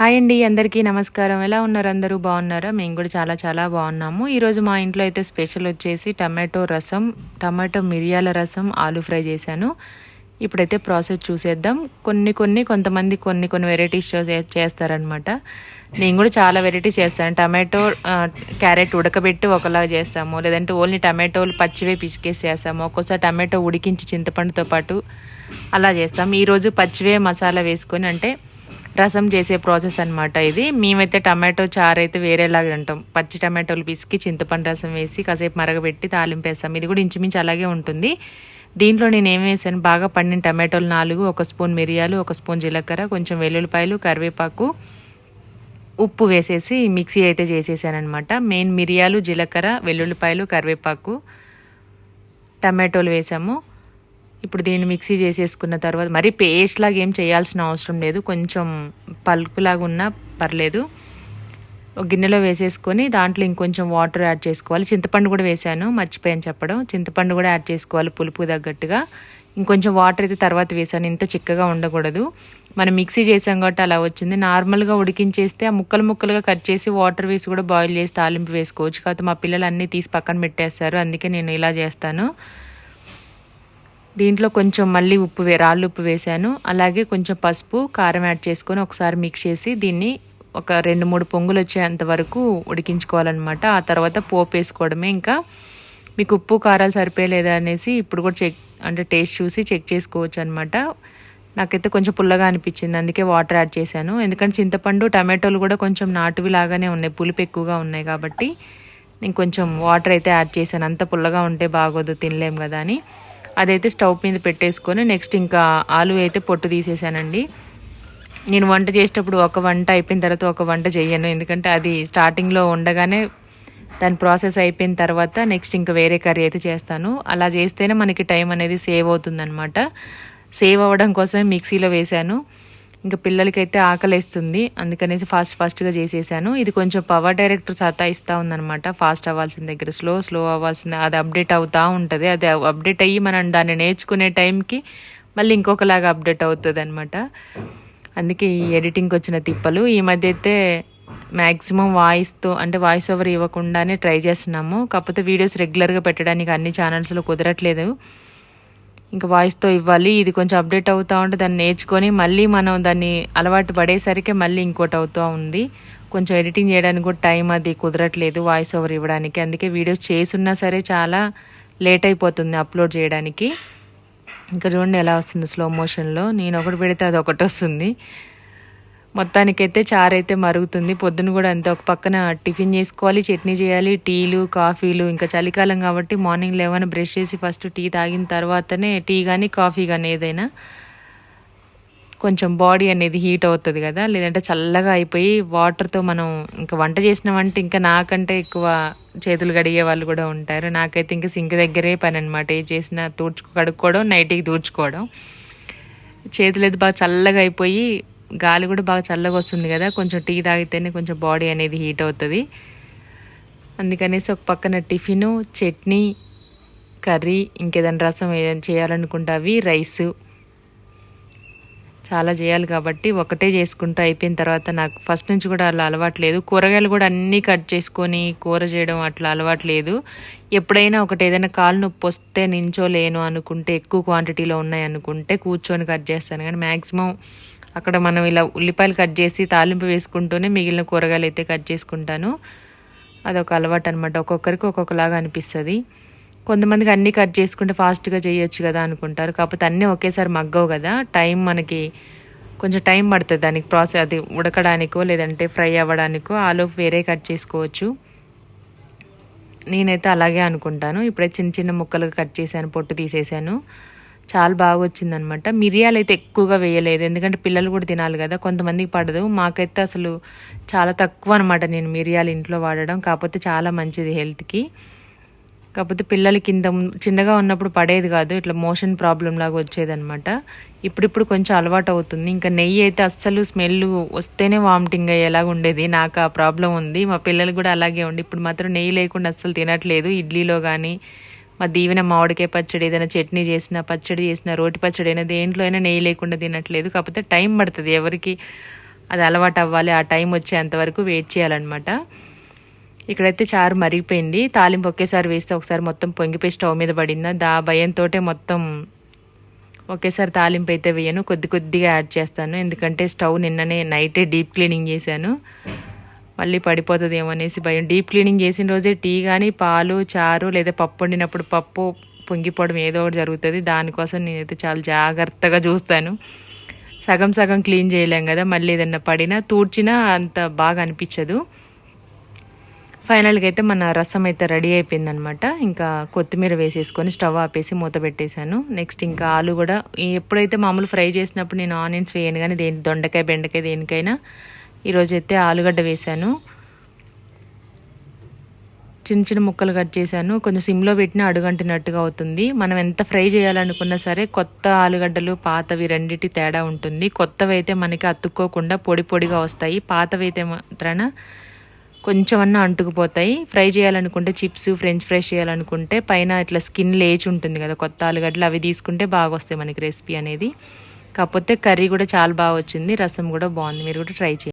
Hi అండి అందరికీ నమస్కారం. ఎలా ఉన్నారు అందరూ? బాగున్నారా? మేము కూడా చాలా చాలా బాగున్నాము. ఈరోజు మా ఇంట్లో అయితే స్పెషల్ వచ్చేసి టమాటో రసం టమాటో మిరియాల రసం ఆలు ఫ్రై చేశాను. ఇప్పుడైతే ప్రాసెస్ చూసేద్దాం. కొన్ని కొన్ని కొంతమంది కొన్ని కొన్ని వెరైటీస్ చేస్తారనమాట నేను కూడా చాలా వెరైటీస్ చేస్తాను. టమాటో క్యారెట్ ఉడకబెట్టి ఒకలా చేస్తాము. లేదంటే ఓన్లీ టమాటోలు పచ్చివే పిసికేసి చేస్తాము ఒక్కోసారి టమాటో ఉడికించి చింతపండుతో పాటు అలా చేస్తాం ఈరోజు పచ్చివే మసాలా వేసుకొని అంటే రసం చేసే ప్రాసెస్ అనమాట ఇది. మేమైతే టమాటో చారు అయితే వేరేలాగా అంటాం. పచ్చి టమాటోలు పిసికి చింతపండు రసం వేసి కాసేపు మరగబెట్టి తాలింపేస్తాం ఇది కూడా ఇంచుమించు అలాగే ఉంటుంది. దీంట్లో నేను ఏం వేసాను? బాగా పండిన టమాటోలు నాలుగు ఒక స్పూన్ మిరియాలు ఒక స్పూన్ జీలకర్ర కొంచెం వెల్లుల్లిపాయలు కరివేపాకు ఉప్పు వేసేసి మిక్సీ అయితే చేసేసానమాట మెయిన్ మిరియాలు జీలకర్ర వెల్లుల్లిపాయలు కరివేపాకు టమాటోలు వేసాము. ఇప్పుడు దీన్ని మిక్సీ చేసేసుకున్న తర్వాత మరీ పేస్ట్ లాగా ఏం చేయాల్సిన అవసరం లేదు. కొంచెం పల్పులాగా ఉన్నా పర్లేదు. ఒక గిన్నెలో వేసేసుకొని దాంట్లో ఇంకొంచెం వాటర్ యాడ్ చేసుకోవాలి. చింతపండు కూడా వేసాను మర్చిపోయాను చెప్పడం. చింతపండు కూడా యాడ్ చేసుకోవాలి పులుపు తగ్గట్టుగా. ఇంకొంచెం వాటర్ అయితే తర్వాత వేసాను ఇంత చిక్కగా ఉండకూడదు. మనం మిక్సీ చేసాం కాబట్టి అలా వచ్చింది. నార్మల్గా ఉడికించేస్తే ఆ ముక్కలు ముక్కలుగా కట్ చేసి వాటర్ వేసి కూడా బాయిల్ చేసి తాలింపు వేసుకోవచ్చు. కాకపోతే మా పిల్లలు అన్నీ తీసి పక్కన పెట్టేస్తారు. అందుకే నేను ఇలా చేస్తాను. దీంట్లో కొంచెం మళ్ళీ ఉప్పు వే రాళ్ళు ఉప్పు వేసాను అలాగే కొంచెం పసుపు కారం యాడ్ చేసుకొని ఒకసారి మిక్స్ చేసి దీన్ని ఒక రెండు మూడు పొంగులు వచ్చేంత వరకు ఉడికించుకోవాలన్నమాట. ఆ తర్వాత పోపు వేసుకోవడమే. ఇంకా మీకు ఉప్పు కారాలు సరిపోయలేదా అనేసి ఇప్పుడు కూడా చెక్ అంటే టేస్ట్ చూసి చెక్ చేసుకోవచ్చు అనమాట నాకైతే కొంచెం పుల్లగా అనిపించింది. అందుకే వాటర్ యాడ్ చేశాను. ఎందుకంటే చింతపండు టమాటోలు కూడా కొంచెం నాటువి లాగానే ఉన్నాయి. పులుపు ఎక్కువగా ఉన్నాయి కాబట్టి నేను కొంచెం వాటర్ అయితే యాడ్ చేశాను. అంత పుల్లగా ఉంటే బాగోదు తినలేము కదా అని. అదైతే స్టవ్ మీద పెట్టేసుకొని నెక్స్ట్ ఇంకా ఆలు అయితే పొట్టు తీసేసానండి. నేను వంట చేసేటప్పుడు ఒక వంట అయిపోయిన తర్వాత ఒక వంట చేయను ఎందుకంటే అది స్టార్టింగ్లో ఉండగానే దాని ప్రాసెస్ అయిపోయిన తర్వాత నెక్స్ట్ ఇంకా వేరే కర్రీ అయితే చేస్తాను. అలా చేస్తేనే మనకి టైం అనేది సేవ్ అవుతుందన్నమాట. సేవ్ అవ్వడం కోసమే మిక్సీలో వేశాను. ఇంకా పిల్లలకైతే ఆకలిస్తుంది. అందుకనేసి ఫాస్ట్ ఫాస్ట్గా చేసేసాను. ఇది కొంచెం పవర్ డైరెక్టర్ సతాయిస్తూ ఉందనమాట ఫాస్ట్ అవ్వాల్సిన దగ్గర స్లో స్లో అవ్వాల్సిన అది అప్డేట్ అవుతూ ఉంటుంది. అది అప్డేట్ అయ్యి మనం దాన్ని నేర్చుకునే టైంకి మళ్ళీ ఇంకొకలాగా అప్డేట్ అవుతుంది అనమాట అందుకే ఈ ఎడిటింగ్కి వచ్చిన తిప్పలు. ఈ మధ్య అయితే మ్యాక్సిమం వాయిస్తో అంటే వాయిస్ ఓవర్ ఇవ్వకుండానే ట్రై చేస్తున్నాము. కాకపోతే వీడియోస్ రెగ్యులర్గా పెట్టడానికి అన్ని ఛానల్స్లో కుదరట్లేదు. ఇంకా వాయిస్తో ఇవ్వాలి. ఇది కొంచెం అప్డేట్ అవుతూ ఉంటే దాన్ని నేర్చుకొని మళ్ళీ మనం దాన్ని అలవాటు పడేసరికి మళ్ళీ ఇంకోటి అవుతూ ఉంది. కొంచెం ఎడిటింగ్ చేయడానికి కూడా టైం అది కుదరట్లేదు వాయిస్ ఓవర్ ఇవ్వడానికి. అందుకే వీడియోస్ చేసున్నా సరే చాలా లేట్ అయిపోతుంది అప్లోడ్ చేయడానికి. ఇంకా చూడండి ఎలా వస్తుంది స్లో మోషన్లో. నేను ఒకటి పెడితే అది ఒకటి వస్తుంది. మొత్తానికైతే చారైతే మరుగుతుంది. పొద్దున కూడా అంతే. ఒక పక్కన టిఫిన్ చేసుకోవాలి చట్నీ చేయాలి టీలు కాఫీలు ఇంకా చలికాలం కాబట్టి మార్నింగ్ లేవని బ్రష్ చేసి ఫస్ట్ టీ తాగిన తర్వాతనే టీ కానీ కాఫీ కానీ ఏదైనా కొంచెం బాడీ అనేది హీట్ అవుతుంది కదా. లేదంటే చల్లగా అయిపోయి వాటర్తో మనం ఇంకా వంట చేసినామంటే ఇంకా నాకంటే ఎక్కువ చేతులు కడిగే వాళ్ళు కూడా ఉంటారు. నాకైతే ఇంకా సింక్ దగ్గరే పని అనమాట ఏ చేసినా తూడ్చు కడుక్కోవడం నైట్కి తూడ్చుకోవడం. చేతులు అయితే బాగా చల్లగా అయిపోయి గాలి కూడా బాగా చల్లగా వస్తుంది కదా కొంచెం టీ తాగితేనే కొంచెం బాడీ అనేది హీట్ అవుతుంది. అందుకనేసి ఒక పక్కన టిఫిను చట్నీ కర్రీ ఇంకేదైనా రసం ఏదైనా చేయాలనుకుంటే అవి రైసు. చాలా చేయాలి కాబట్టి ఒకటే చేసుకుంటూ అయిపోయిన తర్వాత నాకు ఫస్ట్ నుంచి కూడా అలా అలవాట్లేదు కూరగాయలు కూడా అన్నీ కట్ చేసుకొని కూర చేయడం అట్లా అలవాట్లేదు ఎప్పుడైనా ఒకటి ఏదైనా కాలు నొప్పి వస్తే నించోలేను అనుకుంటే ఎక్కువ క్వాంటిటీలో ఉన్నాయి అనుకుంటే కూర్చొని కట్ చేస్తాను. కానీ మ్యాక్సిమం అక్కడ మనం ఇలా ఉల్లిపాయలు కట్ చేసి తాలింపు వేసుకుంటూనే మిగిలిన కూరగాయలు అయితే కట్ చేసుకుంటాను. అదొక అలవాటు అనమాట ఒక్కొక్కరికి ఒక్కొక్కలాగా అనిపిస్తుంది. కొంతమందికి అన్నీ కట్ చేసుకుంటే ఫాస్ట్గా చేయొచ్చు కదా అనుకుంటారు. కాకపోతే అన్నీ ఒకేసారి మగ్గవు కదా. టైం మనకి కొంచెం టైం పడుతుంది దానికి ప్రాసెస్ అది ఉడకడానికో లేదంటే ఫ్రై అవ్వడానికో ఆలోపు వేరే కట్ చేసుకోవచ్చు. నేనైతే అలాగే అనుకుంటాను. ఇప్పుడే చిన్న చిన్న ముక్కలుగా కట్ చేశాను పొట్టు తీసేసాను చాలా బాగా వచ్చిందనమాట మిరియాలు అయితే ఎక్కువగా వేయలేదు. ఎందుకంటే పిల్లలు కూడా తినాలి కదా. కొంతమందికి పడదు. మాకైతే అసలు చాలా తక్కువ అనమాట నేను మిరియాలు ఇంట్లో వాడడం. కాకపోతే చాలా మంచిది హెల్త్కి. కాకపోతే పిల్లలకి కింద చిన్నగా ఉన్నప్పుడు పడేది కాదు. ఇట్లా మోషన్ ప్రాబ్లం లాగా వచ్చేదనమాట. ఇప్పుడిప్పుడు కొంచెం అలవాటు అవుతుంది ఇంకా నెయ్యి అయితే అస్సలు స్మెల్ వస్తేనే వామిటింగ్ అయ్యేలాగా ఉండేది. నాకు ఆ ప్రాబ్లం ఉంది. మా పిల్లలు కూడా అలాగే ఉండి ఇప్పుడు మాత్రం నెయ్యి లేకుండా అస్సలు తినట్లేదు. ఇడ్లీలో కానీ మా దీవెన మామిడికాయ పచ్చడి ఏదైనా చట్నీ చేసిన పచ్చడి చేసిన రోటి పచ్చడి అయినా దేంట్లో అయినా నెయ్యి లేకుండా తినట్లేదు. కాకపోతే టైం పడుతుంది. ఎవరికి అది అలవాటు అవ్వాలి ఆ టైం వచ్చేంతవరకు వెయిట్ చేయాలన్నమాట. ఇక్కడైతే చారు మరిగిపోయింది. తాలింపు ఒకేసారి వేస్తే ఒకసారి మొత్తం పొంగిపోయి స్టవ్ మీద పడిందా? దా భయంతో మొత్తం ఒకేసారి తాలింపు అయితే వేయను. కొద్ది కొద్దిగా యాడ్ చేస్తాను. ఎందుకంటే స్టవ్ నిన్ననే నైటే డీప్ క్లీనింగ్ చేశాను. మళ్ళీ పడిపోతుందేమో అనేసి భయం. డీప్ క్లీనింగ్ చేసిన రోజే టీ కానీ పాలు చారు లేదా పప్పు వండినప్పుడు పప్పు పొంగిపోవడం ఏదో ఒకటి జరుగుతుంది. దానికోసం నేనైతే చాలా జాగ్రత్తగా చూస్తాను. సగం సగం క్లీన్ చేయలేం కదా మళ్ళీ ఏదన్నా పడినా తూడ్చినా అంత బాగా అనిపించదు. ఫైనల్గా అయితే మన రసం అయితే రెడీ అయిపోయిందనమాట. ఇంకా కొత్తిమీర వేసేసుకొని స్టవ్ ఆపేసి మూత పెట్టేశాను. నెక్స్ట్ ఇంకా ఆలు కూడా ఎప్పుడైతే మామూలు ఫ్రై చేసినప్పుడు నేను ఆనియన్స్ వేయను కానీ దేని దొండకాయ బెండకాయ దేనికైనా ఈరోజు అయితే ఆలుగడ్డ వేశాను. చిన్న చిన్న ముక్కలు కట్ చేశాను. కొంచెం సిమ్లో పెట్టిన అడుగంటినట్టుగా అవుతుంది. మనం ఎంత ఫ్రై చేయాలనుకున్నా సరే కొత్త ఆలుగడ్డలు పాతవి రెండిటి తేడా ఉంటుంది. కొత్తవి అయితే మనకి అతుక్కోకుండా పొడి పొడిగా వస్తాయి. పాతవి అయితే మాత్రాన కొంచెం అన్నా అంటుకుపోతాయి. ఫ్రై చేయాలనుకుంటే చిప్స్ ఫ్రెంచ్ ఫ్రై చేయాలనుకుంటే పైన ఇట్లా స్కిన్ లేచి ఉంటుంది కదా కొత్త ఆలుగడ్డలు అవి తీసుకుంటే బాగా వస్తాయి మనకి రెసిపీ అనేది. కాకపోతే కర్రీ కూడా చాలా బాగా వచ్చింది. రసం కూడా బాగుంది. మీరు కూడా ట్రై చేయండి.